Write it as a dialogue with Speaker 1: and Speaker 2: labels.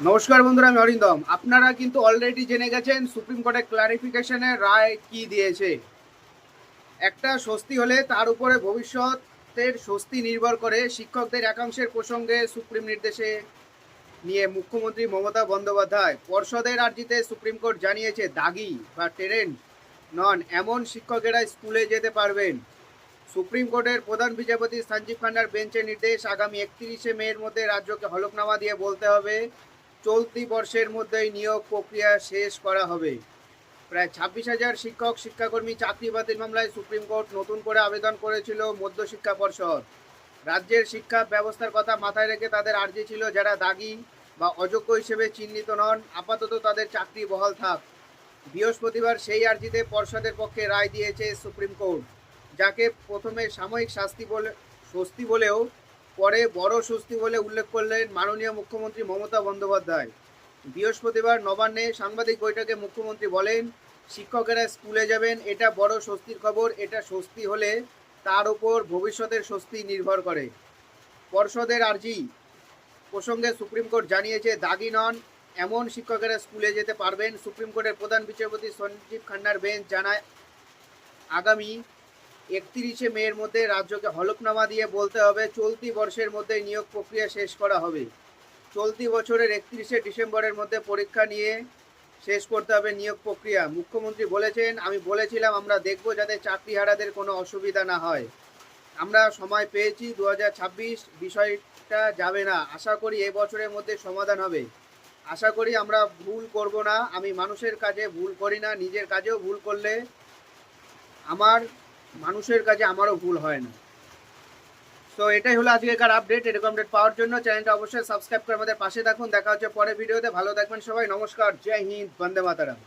Speaker 1: নমস্কার বন্ধুরা, আমি অরিন্দম আপনারা কিন্তু অলরেডি জেনে গেছেন সুপ্রিম কোর্টের ক্লারিফিকেশনের রায় কি দিয়েছে। একটা স্বস্তি হলে তার উপরে ভবিষ্যতের স্বস্তি নির্ভর করে শিক্ষকদের একাংশের প্রসঙ্গে সুপ্রিম নির্দেশে নিয়ে মুখ্যমন্ত্রী মমতা বন্দ্যোপাধ্যায়। পর্ষদের আর্জিতে সুপ্রিম কোর্ট জানিয়েছে, দাগি বা টেরেন্ট নন, এমন শিক্ষকেরা স্কুলে যেতে পারবেন। সুপ্রিম কোর্টের প্রধান বিচারপতি সঞ্জীব খান্নার বেঞ্চের নির্দেশ আগামী একত্রিশে মের মধ্যে রাজ্যকে হলফনামা দিয়ে বলতে হবে। চলতি বর্ষের মধ্যেই নিয়োগ প্রক্রিয়া শেষ করা হবে। প্রায় ছাব্বিশ হাজার শিক্ষক, শিক্ষাকর্মী চাকরি বাতিল মামলায় সুপ্রিম কোর্ট নতুন করে আবেদন করেছিল মধ্যশিক্ষা পর্ষদ। রাজ্যের শিক্ষা ব্যবস্থার কথা মাথায় রেখে তাদের আর্জি ছিল যারা দাগি বা অযোগ্য হিসেবে চিহ্নিত নন, আপাতত তাদের চাকরি বহাল থাক। বৃহস্পতিবার সেই আর্জিতে পর্ষদের পক্ষে রায় দিয়েছে সুপ্রিম কোর্ট, যাকে প্রথমে সাময়িক শাস্তি বলে স্বস্তি বলেও পরে বড় স্বস্তি বলে উল্লেখ করলেন মাননীয় মুখ্যমন্ত্রী মমতা বন্দ্যোপাধ্যায়। বৃহস্পতিবার নবান্নে সাংবাদিক বৈঠকে মুখ্যমন্ত্রী বলেন, শিক্ষকেরা স্কুলে যাবেন, এটা বড় স্বস্তির খবর, এটা স্বস্তি হলে তার উপর ভবিষ্যতের স্বস্তি নির্ভর করে। পর্ষদের আর্জি প্রসঙ্গে সুপ্রিম কোর্ট জানিয়েছে, দাগি নন, এমন শিক্ষকেরা স্কুলে যেতে পারবেন। সুপ্রিম কোর্টের প্রধান বিচারপতি সঞ্জীব খান্নার বেঞ্চ জানায়, আগামী একত্রিশে মের মধ্যে রাজ্যকে হলফনামা দিয়ে বলতে হবে, চলতি বর্ষের মধ্যে নিয়োগ প্রক্রিয়া শেষ করা হবে। চলতি বছরের একত্রিশে ডিসেম্বরের মধ্যে পরীক্ষা নিয়ে শেষ করতে হবে নিয়োগ প্রক্রিয়া। মুখ্যমন্ত্রী বলেছেন, আমি বলেছিলাম, আমরা দেখব যাতে চাকরিহারাদের কোনো অসুবিধা না হয়। আমরা সময় পেয়েছি দু হাজার ছাব্বিশ বিষয়টা যাবে না। আশা করি এ বছরের মধ্যে সমাধান হবে। আশা করি আমরা ভুল করব না। আমি মানুষের কাজে ভুল করি না, নিজের কাজেও ভুল করলে আমার মানুষের কাছে আমারও ভুল হয় না। তো এটাই হলো আজকেকার আপডেট এরকম আপডেট পাওয়ার জন্য চ্যানেলটা অবশ্যই সাবস্ক্রাইব করে আমাদের পাশে থাকুন। দেখা হচ্ছে পরে ভিডিওতে ভালো থাকবেন সবাই। নমস্কার। জয় হিন্দ। বন্দে মাতারাম।